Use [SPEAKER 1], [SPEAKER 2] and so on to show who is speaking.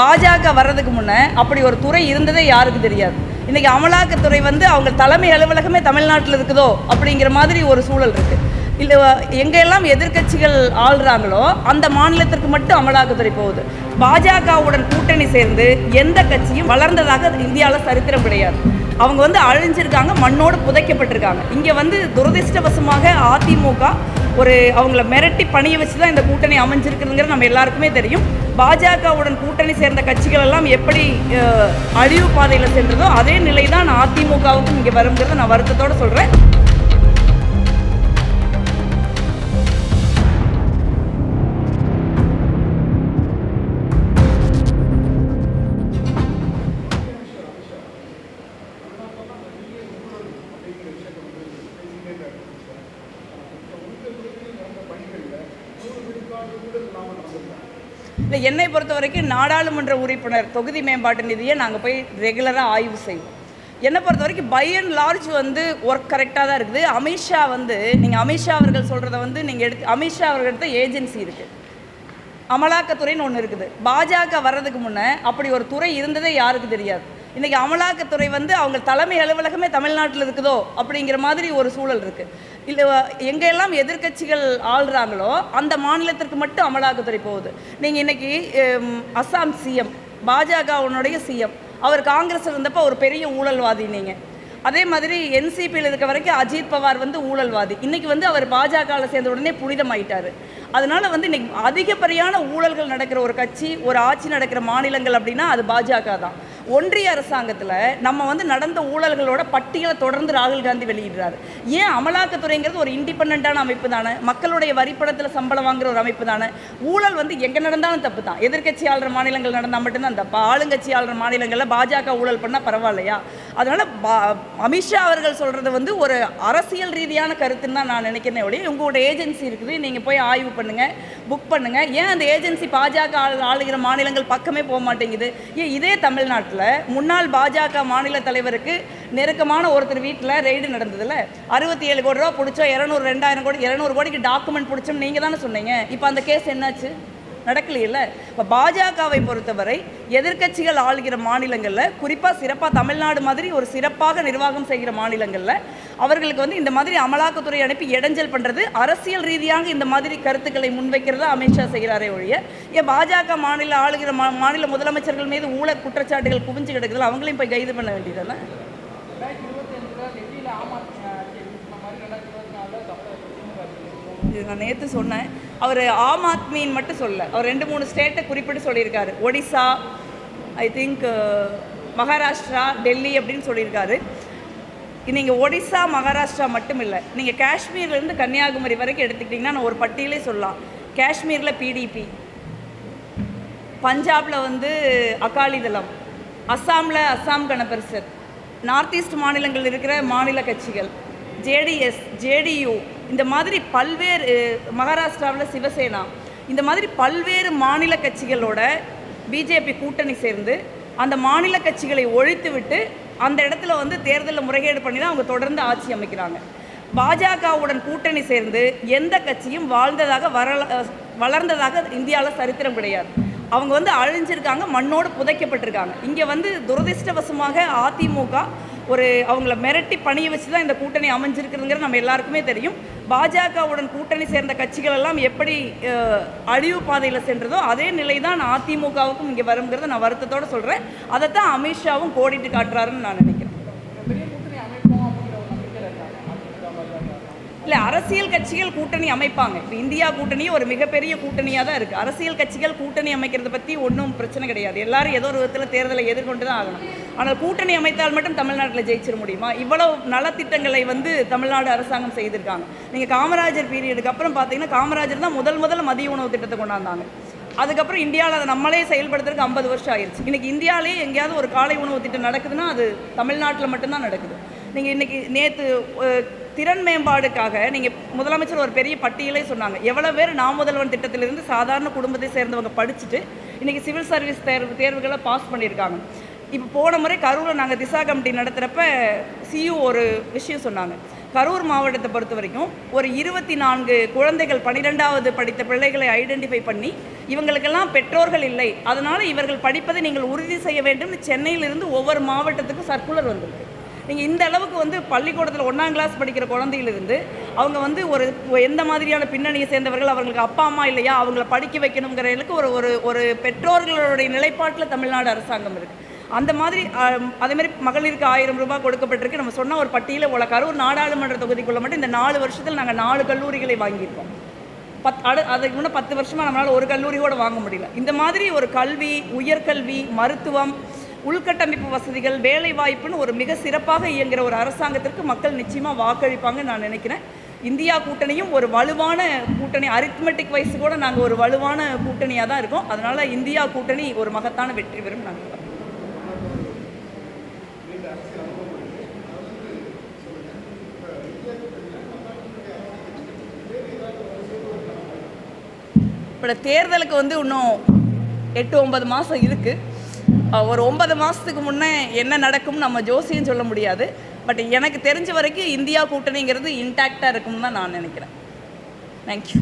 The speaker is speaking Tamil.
[SPEAKER 1] பாஜக வர்றதுக்கு முன்னே அப்படி ஒரு துறை இருந்ததே யாருக்கு தெரியாது. இன்றைக்கி அமலாக்கத்துறை வந்து அவங்க தலைமை அலுவலகமே தமிழ்நாட்டில் இருக்குதோ அப்படிங்கிற மாதிரி ஒரு சூழல் இருக்குது இல்லை எங்கெல்லாம் எதிர்க்கட்சிகள் ஆள்றாங்களோ அந்த மாநிலத்திற்கு மட்டும் அமலாக்கத்துறை போகுது. பாஜகவுடன் கூட்டணி சேர்ந்து எந்த கட்சியும் வளர்ந்ததாக இந்தியாவில் சரித்திரம் கிடையாது. அவங்க வந்து அழிஞ்சிருக்காங்க மண்ணோடு புதைக்கப்பட்டிருக்காங்க. இங்கே வந்து துரதிர்ஷ்டவசமாக அதிமுக ஒரு அவங்கள மிரட்டி பணிய வச்சு தான் இந்த கூட்டணி அமைஞ்சிருக்குதுங்கிறது நம்ம எல்லாருக்குமே தெரியும். பாஜகவுடன் கூட்டணி சேர்ந்த கட்சிகள் எல்லாம் எப்படி அழிவு பாதையில் சென்றதோ அதே நிலை தான் அதிமுகவுக்கும் இங்கே வருங்கிறத நான் வருத்தத்தோடு சொல்கிறேன் இல்லை என்னை பொறுத்த வரைக்கும் நாடாளுமன்ற உறுப்பினர் தொகுதி மேம்பாட்டு நிதியை நாங்கள் போய் ரெகுலராக ஆய்வு செய்வோம். என்னை பொறுத்த வரைக்கும் பை அண்ட் லார்ஜ் வந்து ஒர்க் கரெக்டாக தான் இருக்குது. அமித்ஷா வந்து நீங்கள் அமித்ஷா அவர்கள் சொல்கிறத வந்து நீங்கள் எடுத்து அமித்ஷா அவர்கள்ட்ட ஏஜென்சி இருக்குது அமலாக்கத்துறைன்னு ஒன்று இருக்குது. பாஜக வர்றதுக்கு முன்னே அப்படி ஒரு துறை இருந்ததே யாருக்கு தெரியாது. இன்றைக்கி அமலாக்கத்துறை வந்து அவங்க தலைமை அலுவலகமே தமிழ்நாட்டில் இருக்குதோ அப்படிங்கிற மாதிரி ஒரு சூழல் இருக்குது இல்லை எங்கெல்லாம் எதிர்க்கட்சிகள் ஆள்றாங்களோ அந்த மாநிலத்திற்கு மட்டும் அமலாக்கத்துறை போகுது. நீங்கள் இன்றைக்கி அஸ்ஸாம் சிஎம் பாஜகவுனுடைய சிஎம் அவர் காங்கிரஸ் இருந்தப்போ ஒரு பெரிய ஊழல்வாதி நீங்கள் அதே மாதிரி என்சிபியில் இருக்க வரைக்கும் அஜித் பவார் வந்து ஊழல்வாதி. இன்னைக்கு வந்து அவர் பாஜகவில் சேர்ந்த உடனே புனிதமாயிட்டாரு. அதனால வந்து இன்னைக்கு அதிகப்படியான ஊழல்கள் நடக்கிற ஒரு கட்சி ஒரு ஆட்சி நடக்கிற மாநிலங்கள் அப்படின்னா அது பாஜக தான். ஒன்றிய அரசாங்கத்தில் நம்ம வந்து நடந்த ஊழல்களோட பட்டியலை தொடர்ந்து ராகுல் காந்தி வெளியிடுறாரு. ஏன் அமலாக்கத்துறைங்கிறது ஒரு இண்டிபெண்ட்டான அமைப்பு தானே? மக்களுடைய வரிப்படத்தில் சம்பளம் வாங்குற ஒரு அமைப்பு தானே? ஊழல் வந்து எங்கே நடந்தாலும் தப்பு தான். எதிர்க்கட்சி ஆளுற மாநிலங்கள் நடந்தால் மட்டும்தான் தப்பா. ஆளுங்கட்சி ஆளுற மாநிலங்களில் பாஜக ஊழல் பண்ணால் பரவாயில்லையா? அதனால் பா அமித்ஷா அவர்கள் சொல்கிறது வந்து ஒரு அரசியல் ரீதியான கருத்துன்னு தான் நான் நினைக்கிறேன் ஒழிய உங்களோட ஏஜென்சி இருக்குது. நீங்கள் போய் ஆய்வு பண்ணுங்கள் புக் பண்ணுங்கள் ஏன் அந்த ஏஜென்சி பாஜக ஆளு- ஆளுகிற மாநிலங்கள் பக்கமே போக மாட்டேங்குது? ஏன் இதே தமிழ்நாட்டில்? முன்னாள் பாஜக மாநில தலைவருக்கு நெருக்கமான ஒருத்தர் வீட்டில் ரெய்டு நடந்ததில்ல அறுபத்தி ஏழு கோடி ரூபா பிடிச்சோம் இரநூறு ரெண்டாயிரம் கோடி இரநூறு கோடிக்கு டாக்குமெண்ட் பிடிச்சோம் நீங்கள் தானே சொன்னீங்க. இப்போ அந்த கேஸ் என்னாச்சு? நடக்கலையில்ல. இப்போ பாஜகவை பொறுத்தவரை எதிர்க்கட்சிகள் ஆளுகிற மாநிலங்களில் குறிப்பாக சிறப்பாக தமிழ்நாடு மாதிரி ஒரு சிறப்பாக நிர்வாகம் செய்கிற மாநிலங்களில் அவர்களுக்கு வந்து இந்த மாதிரி அமலாக்கத்துறை அனுப்பி இடைஞ்சல் பண்ணுறது அரசியல் ரீதியாக இந்த மாதிரி கருத்துக்களை முன்வைக்கிறதா அமித்ஷா செய்கிறாரே ஒழிய ஏன் பாஜக மாநில ஆளுகிற மா மாநில முதலமைச்சர்கள் மீது ஊழல் குற்றச்சாட்டுகள் குவிஞ்சு கிடக்குதுல அவங்களையும் போய் கைது பண்ண வேண்டியதானே இது நான் நேற்று சொன்னேன். அவர் ஆம் ஆத்மின்னு மட்டும் சொல்ல அவர் ரெண்டு மூணு ஸ்டேட்டை குறிப்பிட்டு சொல்லியிருக்காரு. Odisha I think uh, Maharashtra Delhi அப்படின்னு சொல்லியிருக்காரு. நீங்கள் ஒடிசா மகாராஷ்டிரா மட்டும் இல்லை நீங்கள் காஷ்மீர்லேருந்து கன்னியாகுமரி வரைக்கும் எடுத்துக்கிட்டிங்கன்னா நான் ஒரு பட்டியலே சொல்லலாம். காஷ்மீரில் பிடிபி பஞ்சாபில் வந்து அகாலிதளம் அஸ்ஸாமில் அஸ்ஸாம் கணபரிஷத் நார்த் ஈஸ்ட் மாநிலங்கள் இருக்கிற மாநில கட்சிகள். ஜேடிஎஸ் ஜேடியு இந்த மாதிரி பல்வேறு மகாராஷ்டிராவில் சிவசேனா இந்த மாதிரி பல்வேறு மாநில கட்சிகளோட பிஜேபி கூட்டணி சேர்ந்து அந்த மாநில கட்சிகளை ஒழித்துவிட்டு அந்த இடத்துல வந்து தேர்தலில் முறைகேடு பண்ணி தான் அவங்க தொடர்ந்து ஆட்சி அமைக்கிறாங்க. பாஜகவுடன் கூட்டணி சேர்ந்து எந்த கட்சியும் வாழ்ந்ததாக வரல வளர்ந்ததாக இந்தியாவில் சரித்திரம் கிடையாது. அவங்க வந்து அழிஞ்சிருக்காங்க மண்ணோடு புதைக்கப்பட்டிருக்காங்க. இங்கே வந்து துரதிர்ஷ்டவசமாக அதிமுக ஒரு அவங்கள மிரட்டி பணிய வச்சு தான் இந்த கூட்டணி அமைஞ்சிருக்குதுங்கிறது நம்ம எல்லாருக்குமே தெரியும். பாஜகவுடன் கூட்டணி சேர்ந்த கட்சிகள் எல்லாம் எப்படி அழிவு பாதையில் சென்றதோ அதே நிலை தான் அதிமுகவுக்கும் இங்கே வருங்கிறத நான் வருத்தத்தோடு சொல்கிறேன் அதைத்தான் அமித்ஷாவும் கோடிட்டு காட்டுறாருன்னு நான் நினைக்கிறேன். இல்லை அரசியல் கட்சிகள் கூட்டணி அமைப்பாங்க. இப்போ இந்தியா கூட்டணி ஒரு மிகப்பெரிய கூட்டணியாக தான் இருக்குது அரசியல் கட்சிகள் கூட்டணி அமைக்கிறத பற்றி ஒன்றும் பிரச்சனை கிடையாது. எல்லாரும் ஏதோ ஒரு விதத்தில் தேர்தலை எதிர்கொண்டு தான் ஆகணும். ஆனால் கூட்டணி அமைத்தால் மட்டும் தமிழ்நாட்டில் ஜெயிச்சிட முடியுமா? இவ்வளவு நலத்திட்டங்களை வந்து தமிழ்நாடு அரசாங்கம் செய்திருக்காங்க. நீங்கள் காமராஜர் பீரியடுக்கு அப்புறம் பார்த்தீங்கன்னா காமராஜர் தான் முதல் முதல் மதிய உணவு திட்டத்தை கொண்டாந்தாங்க. அதுக்கப்புறம் இந்தியாவில் அதை நம்மளே செயல்படுத்துறதுக்கு ஐம்பது வருஷம் ஆயிடுச்சு இன்றைக்கி இந்தியாவிலே எங்கேயாவது ஒரு காலை உணவு திட்டம் நடக்குதுன்னா அது தமிழ்நாட்டில் மட்டும்தான் நடக்குது. நீங்கள் இன்றைக்கி நேற்று திறன் மேம்பாடுக்காக நீங்கள் முதலமைச்சர் ஒரு பெரிய பட்டியலே சொன்னாங்க. எவ்வளோ பேர் நான் முதல்வன் திட்டத்திலிருந்து சாதாரண குடும்பத்தை சேர்ந்தவங்க படிச்சுட்டு இன்றைக்கி சிவில் சர்வீஸ் தேர்வு தேர்வுகளை பாஸ் பண்ணியிருக்காங்க. இப்போ போன முறை கரூரில் நாங்கள் திசா கமிட்டி நடத்துகிறப்ப சியு ஒரு விஷயம் சொன்னாங்க. கரூர் மாவட்டத்தை பொறுத்த வரைக்கும் ஒரு இருபத்தி நான்கு குழந்தைகள் பன்னிரெண்டாவது படித்த பிள்ளைகளை ஐடென்டிஃபை பண்ணி இவங்களுக்கெல்லாம் பெற்றோர்கள் இல்லை. அதனால் இவர்கள் படிப்பதை நீங்கள் உறுதி செய்ய வேண்டும். சென்னையிலிருந்து ஒவ்வொரு மாவட்டத்துக்கும் சர்க்குலர் வந்திருக்கு. நீங்கள் இந்த அளவுக்கு வந்து பள்ளிக்கூடத்தில் ஒன்றாம் கிளாஸ் படிக்கிற குழந்தையிலிருந்து அவங்க வந்து ஒரு எந்த மாதிரியான பின்னணியை சேர்ந்தவர்கள்? அவங்களுக்கு அப்பா அம்மா இல்லையா? அவங்கள படிக்க வைக்கணுங்கிறவங்களுக்கு ஒரு ஒரு ஒரு பெற்றோர்களுடைய நிலைப்பாட்டில் தமிழ்நாடு அரசாங்கம் இருக்குது அந்த மாதிரி அதேமாதிரி மகளிருக்கு ஆயிரம் ரூபாய் கொடுக்கப்பட்டிருக்கு. நம்ம சொன்ன ஒரு பட்டியலில் உலகாரு ஒரு நாடாளுமன்ற தொகுதிக்குள்ள மட்டும் இந்த நாலு வருஷத்தில் நாங்கள் நாலு கல்லூரிகளை வாங்கியிருக்கோம். பத் அடு அதுக்கு முன்னே பத்து வருஷமாக நம்மளால் ஒரு கல்லூரி கூட வாங்க முடியல. இந்த மாதிரி ஒரு கல்வி உயர்கல்வி மருத்துவம் உள்கட்டமைப்பு வசதிகள் வேலை வாய்ப்புன்னு ஒரு மிக சிறப்பாக இயங்குகிற ஒரு அரசாங்கத்திற்கு மக்கள் நிச்சயமாக வாக்களிப்பாங்கன்னு நான் நினைக்கிறேன். இந்தியா கூட்டணியும் ஒரு வலுவான கூட்டணி அரித்மெட்டிக் வயசு கூட நாங்கள் ஒரு வலுவான கூட்டணியாக தான் இருக்கோம். அதனால் இந்தியா கூட்டணி ஒரு மகத்தான வெற்றி பெறும் நாங்கள் இப்போ தேர்தலுக்கு வந்து இன்னும் எட்டு ஒன்பது மாதம் இருக்குது ஒரு ஒன்பது மாதத்துக்கு முன்னே என்ன நடக்கும் நம்ம ஜோசியம் சொல்ல முடியாது. பட் எனக்கு தெரிஞ்ச வரைக்கும் இந்தியா கூட்டணிங்கிறது இன்டாக்டாக இருக்கும்னு தான் நான் நினைக்கிறேன். தேங்க்யூ